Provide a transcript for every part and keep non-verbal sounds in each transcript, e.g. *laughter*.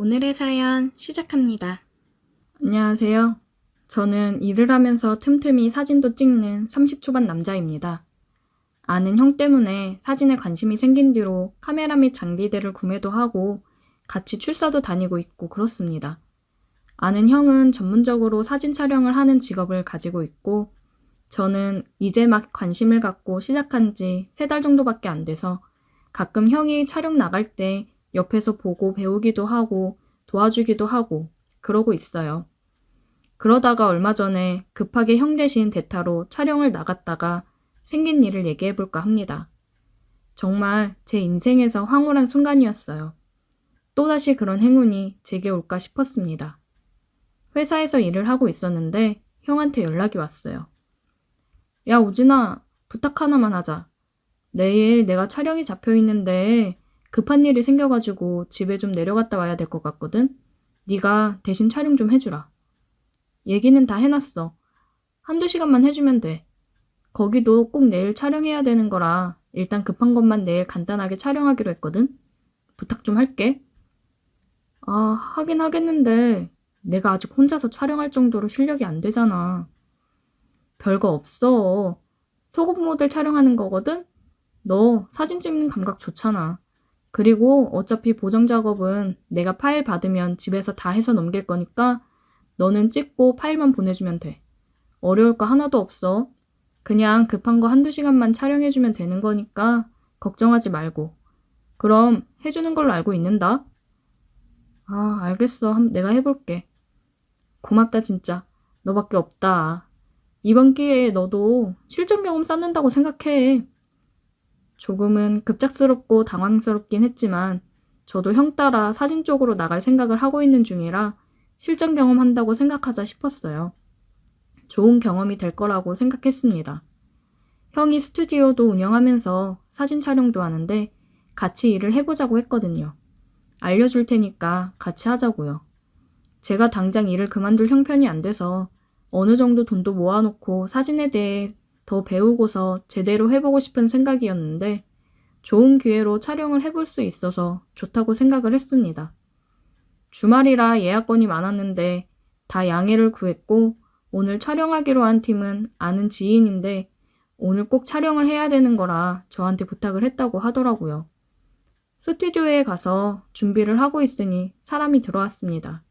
오늘의 사연 시작합니다. 안녕하세요. 저는 일을 하면서 틈틈이 사진도 찍는 30초반 남자입니다. 아는 형 때문에 사진에 관심이 생긴 뒤로 카메라 및 장비들을 구매도 하고 같이 출사도 다니고 있고 그렇습니다. 아는 형은 전문적으로 사진 촬영을 하는 직업을 가지고 있고 저는 이제 막 관심을 갖고 시작한 지 세 달 정도밖에 안 돼서 가끔 형이 촬영 나갈 때 옆에서 보고 배우기도 하고 도와주기도 하고 그러고 있어요. 그러다가 얼마 전에 급하게 형 대신 대타로 촬영을 나갔다가 생긴 일을 얘기해 볼까 합니다. 정말 제 인생에서 황홀한 순간이었어요. 또다시 그런 행운이 제게 올까 싶었습니다. 회사에서 일을 하고 있었는데 형한테 연락이 왔어요. 야, 우진아, 부탁 하나만 하자. 내일 내가 촬영이 잡혀 있는데 급한 일이 생겨가지고 집에 좀 내려갔다 와야 될 것 같거든? 네가 대신 촬영 좀 해주라. 얘기는 다 해놨어. 한두 시간만 해주면 돼. 거기도 꼭 내일 촬영해야 되는 거라 일단 급한 것만 내일 간단하게 촬영하기로 했거든? 부탁 좀 할게. 아, 하긴 하겠는데 내가 아직 혼자서 촬영할 정도로 실력이 안 되잖아. 별거 없어. 속옷 모델 촬영하는 거거든? 너 사진 찍는 감각 좋잖아. 그리고 어차피 보정 작업은 내가 파일 받으면 집에서 다 해서 넘길 거니까 너는 찍고 파일만 보내주면 돼. 어려울 거 하나도 없어. 그냥 급한 거 한두 시간만 촬영해주면 되는 거니까 걱정하지 말고. 그럼 해주는 걸로 알고 있는다. 아, 알겠어. 한- 내가 해볼게. 고맙다, 진짜. 너밖에 없다. 이번 기회에 너도 실전 경험 쌓는다고 생각해. 조금은 급작스럽고 당황스럽긴 했지만 저도 형 따라 사진 쪽으로 나갈 생각을 하고 있는 중이라 실전 경험한다고 생각하자 싶었어요. 좋은 경험이 될 거라고 생각했습니다. 형이 스튜디오도 운영하면서 사진 촬영도 하는데 같이 일을 해보자고 했거든요. 알려줄 테니까 같이 하자고요. 제가 당장 일을 그만둘 형편이 안 돼서 어느 정도 돈도 모아놓고 사진에 대해 더 배우고서 제대로 해보고 싶은 생각이었는데 좋은 기회로 촬영을 해볼 수 있어서 좋다고 생각을 했습니다. 주말이라 예약건이 많았는데 다 양해를 구했고 오늘 촬영하기로 한 팀은 아는 지인인데 오늘 꼭 촬영을 해야 되는 거라 저한테 부탁을 했다고 하더라고요. 스튜디오에 가서 준비를 하고 있으니 사람이 들어왔습니다.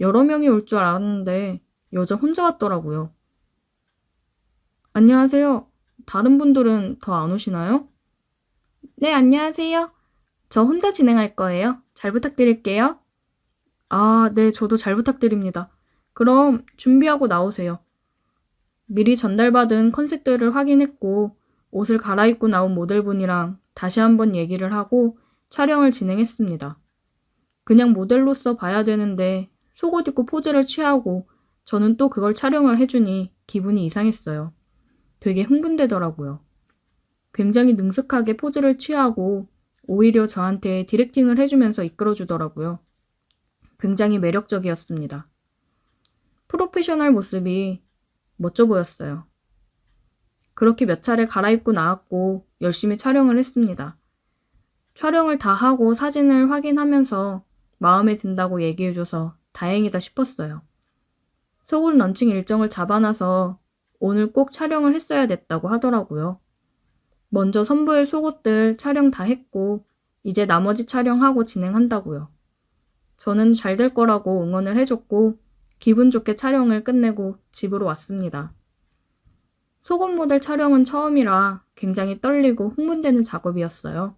여러 명이 올 줄 알았는데 여자 혼자 왔더라고요. 안녕하세요. 다른 분들은 더 안 오시나요? 네, 안녕하세요. 저 혼자 진행할 거예요. 잘 부탁드릴게요. 아, 네, 저도 잘 부탁드립니다. 그럼 준비하고 나오세요. 미리 전달받은 컨셉들을 확인했고, 옷을 갈아입고 나온 모델분이랑 다시 한번 얘기를 하고 촬영을 진행했습니다. 그냥 모델로서 봐야 되는데 속옷 입고 포즈를 취하고 저는 또 그걸 촬영을 해주니 기분이 이상했어요. 되게 흥분되더라고요. 굉장히 능숙하게 포즈를 취하고 오히려 저한테 디렉팅을 해주면서 이끌어주더라고요. 굉장히 매력적이었습니다. 프로페셔널 모습이 멋져 보였어요. 그렇게 몇 차례 갈아입고 나왔고 열심히 촬영을 했습니다. 촬영을 다 하고 사진을 확인하면서 마음에 든다고 얘기해줘서 다행이다 싶었어요. 서울 런칭 일정을 잡아놔서 오늘 꼭 촬영을 했어야 됐다고 하더라고요. 먼저 선보일 속옷들 촬영 다 했고, 이제 나머지 촬영하고 진행한다고요. 저는 잘 될 거라고 응원을 해줬고, 기분 좋게 촬영을 끝내고 집으로 왔습니다. 속옷 모델 촬영은 처음이라 굉장히 떨리고 흥분되는 작업이었어요.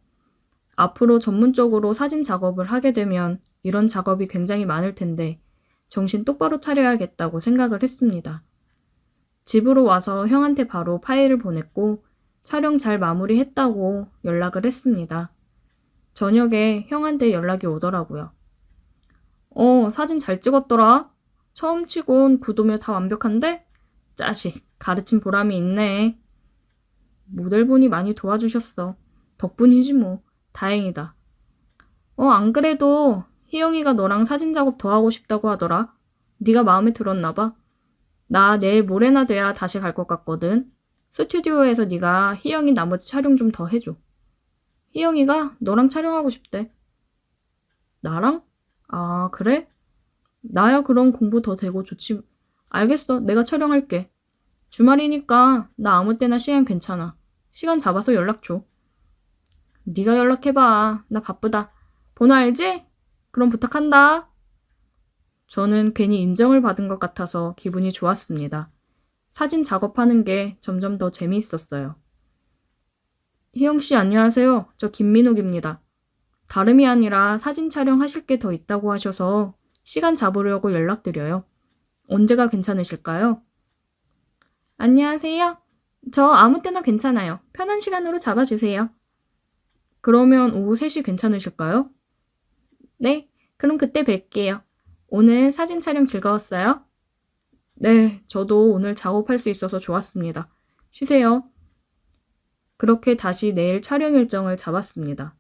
앞으로 전문적으로 사진 작업을 하게 되면 이런 작업이 굉장히 많을 텐데, 정신 똑바로 차려야겠다고 생각을 했습니다. 집으로 와서 형한테 바로 파일을 보냈고 촬영 잘 마무리했다고 연락을 했습니다. 저녁에 형한테 연락이 오더라고요. 어, 사진 잘 찍었더라. 처음 치곤 구도며 다 완벽한데? 짜식, 가르친 보람이 있네. 모델분이 많이 도와주셨어. 덕분이지 뭐. 다행이다. 어, 안 그래도 희영이가 너랑 사진 작업 더 하고 싶다고 하더라. 네가 마음에 들었나 봐. 나 내일 모레나 돼야 다시 갈 것 같거든. 스튜디오에서 네가 희영이 나머지 촬영 좀 더 해줘. 희영이가 너랑 촬영하고 싶대. 나랑? 아, 그래? 나야 그럼 공부 더 되고 좋지. 알겠어. 내가 촬영할게. 주말이니까 나 아무 때나 시간 괜찮아. 시간 잡아서 연락 줘. 네가 연락해봐. 나 바쁘다. 번호 알지? 그럼 부탁한다. 저는 괜히 인정을 받은 것 같아서 기분이 좋았습니다. 사진 작업하는 게 점점 더 재미있었어요. 희영 씨 안녕하세요. 저 김민욱입니다. 다름이 아니라 사진 촬영하실 게 더 있다고 하셔서 시간 잡으려고 연락드려요. 언제가 괜찮으실까요? 안녕하세요. 저 아무 때나 괜찮아요. 편한 시간으로 잡아주세요. 그러면 오후 3시 괜찮으실까요? 네, 그럼 그때 뵐게요. 오늘 사진 촬영 즐거웠어요? 네, 저도 오늘 작업할 수 있어서 좋았습니다. 쉬세요. 그렇게 다시 내일 촬영 일정을 잡았습니다.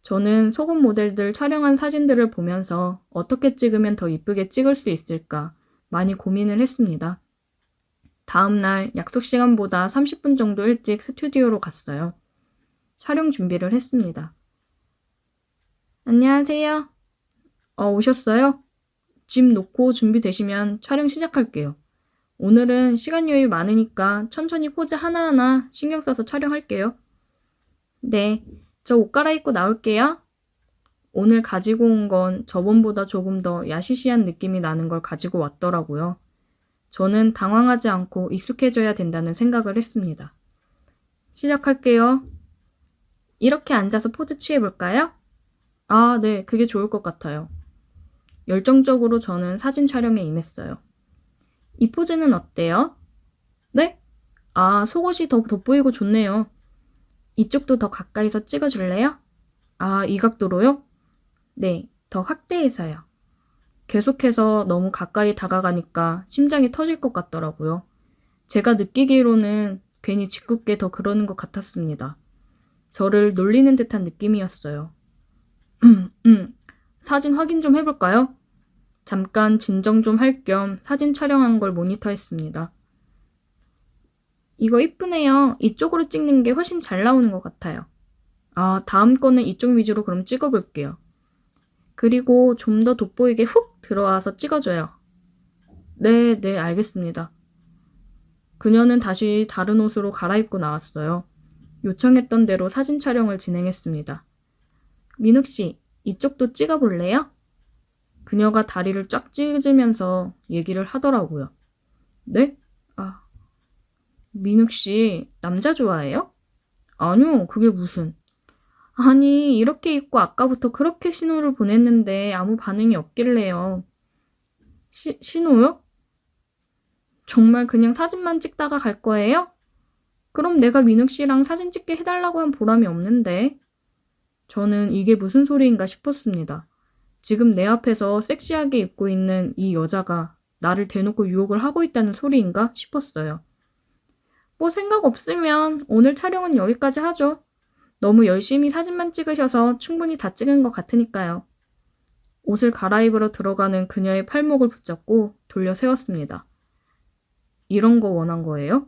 저는 속옷 모델들 촬영한 사진들을 보면서 어떻게 찍으면 더 이쁘게 찍을 수 있을까 많이 고민을 했습니다. 다음날 약속 시간보다 30분 정도 일찍 스튜디오로 갔어요. 촬영 준비를 했습니다. 안녕하세요. 어, 오셨어요? 짐 놓고 준비되시면 촬영 시작할게요. 오늘은 시간 여유 많으니까 천천히 포즈 하나하나 신경 써서 촬영할게요. 네, 저 옷 갈아입고 나올게요. 오늘 가지고 온 건 저번보다 조금 더 야시시한 느낌이 나는 걸 가지고 왔더라고요. 저는 당황하지 않고 익숙해져야 된다는 생각을 했습니다. 시작할게요. 이렇게 앉아서 포즈 취해볼까요? 아, 네, 그게 좋을 것 같아요. 열정적으로 저는 사진 촬영에 임했어요. 이 포즈는 어때요? 네? 아, 속옷이 더 돋보이고 좋네요. 이쪽도 더 가까이서 찍어줄래요? 아, 이 각도로요? 네, 더 확대해서요. 계속해서 너무 가까이 다가가니까 심장이 터질 것 같더라고요. 제가 느끼기로는 괜히 짓궂게 더 그러는 것 같았습니다. 저를 놀리는 듯한 느낌이었어요. *clears throat* 음, 음, 사진 확인 좀 해볼까요? 잠깐 진정 좀 할 겸 사진 촬영한 걸 모니터했습니다. 이거 이쁘네요. 이쪽으로 찍는 게 훨씬 잘 나오는 것 같아요. 아, 다음 거는 이쪽 위주로 그럼 찍어볼게요. 그리고 좀 더 돋보이게 훅 들어와서 찍어줘요. 네, 네, 알겠습니다. 그녀는 다시 다른 옷으로 갈아입고 나왔어요. 요청했던 대로 사진 촬영을 진행했습니다. 민욱 씨, 이쪽도 찍어볼래요? 그녀가 다리를 쫙 찢으면서 얘기를 하더라고요. 네? 아, 민욱 씨, 남자 좋아해요? 아니요, 그게 무슨. 아니, 이렇게 입고 아까부터 그렇게 신호를 보냈는데 아무 반응이 없길래요. 시, 신호요? 정말 그냥 사진만 찍다가 갈 거예요? 그럼 내가 민욱 씨랑 사진 찍게 해달라고 한 보람이 없는데. 저는 이게 무슨 소리인가 싶었습니다. 지금 내 앞에서 섹시하게 입고 있는 이 여자가 나를 대놓고 유혹을 하고 있다는 소리인가 싶었어요. 뭐 생각 없으면 오늘 촬영은 여기까지 하죠. 너무 열심히 사진만 찍으셔서 충분히 다 찍은 것 같으니까요. 옷을 갈아입으러 들어가는 그녀의 팔목을 붙잡고 돌려 세웠습니다. 이런 거 원한 거예요?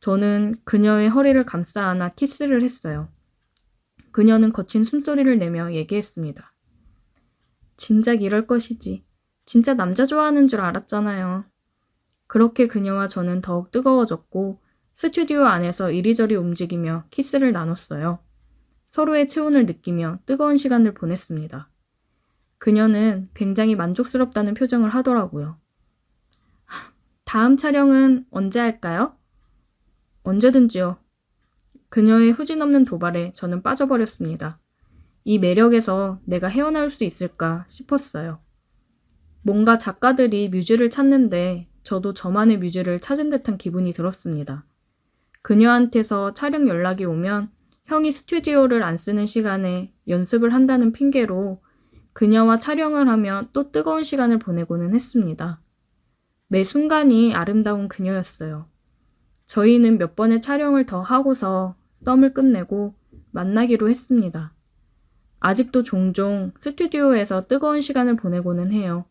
저는 그녀의 허리를 감싸 안아 키스를 했어요. 그녀는 거친 숨소리를 내며 얘기했습니다. 진작 이럴 것이지. 진짜 남자 좋아하는 줄 알았잖아요. 그렇게 그녀와 저는 더욱 뜨거워졌고 스튜디오 안에서 이리저리 움직이며 키스를 나눴어요. 서로의 체온을 느끼며 뜨거운 시간을 보냈습니다. 그녀는 굉장히 만족스럽다는 표정을 하더라고요. 하, 다음 촬영은 언제 할까요? 언제든지요. 그녀의 후진 없는 도발에 저는 빠져버렸습니다. 이 매력에서 내가 헤어나올 수 있을까 싶었어요. 뭔가 작가들이 뮤즈를 찾는데 저도 저만의 뮤즈를 찾은 듯한 기분이 들었습니다. 그녀한테서 촬영 연락이 오면 형이 스튜디오를 안 쓰는 시간에 연습을 한다는 핑계로 그녀와 촬영을 하며 또 뜨거운 시간을 보내고는 했습니다. 매 순간이 아름다운 그녀였어요. 저희는 몇 번의 촬영을 더 하고서 썸을 끝내고 만나기로 했습니다. 아직도 종종 스튜디오에서 뜨거운 시간을 보내고는 해요.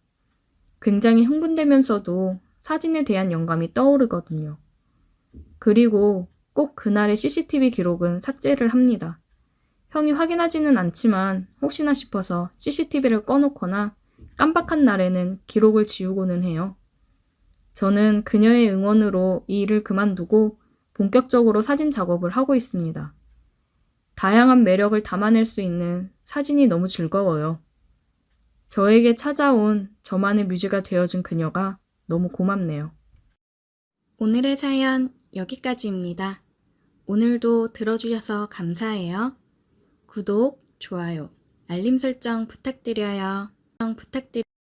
굉장히 흥분되면서도 사진에 대한 영감이 떠오르거든요. 그리고 꼭 그날의 CCTV 기록은 삭제를 합니다. 형이 확인하지는 않지만 혹시나 싶어서 CCTV를 꺼놓거나 깜빡한 날에는 기록을 지우고는 해요. 저는 그녀의 응원으로 이 일을 그만두고 본격적으로 사진 작업을 하고 있습니다. 다양한 매력을 담아낼 수 있는 사진이 너무 즐거워요. 저에게 찾아온 저만의 뮤즈가 되어준 그녀가 너무 고맙네요. 오늘의 사연 여기까지입니다. 오늘도 들어주셔서 감사해요. 구독, 좋아요, 알림 설정 부탁드려요. 부탁드려요.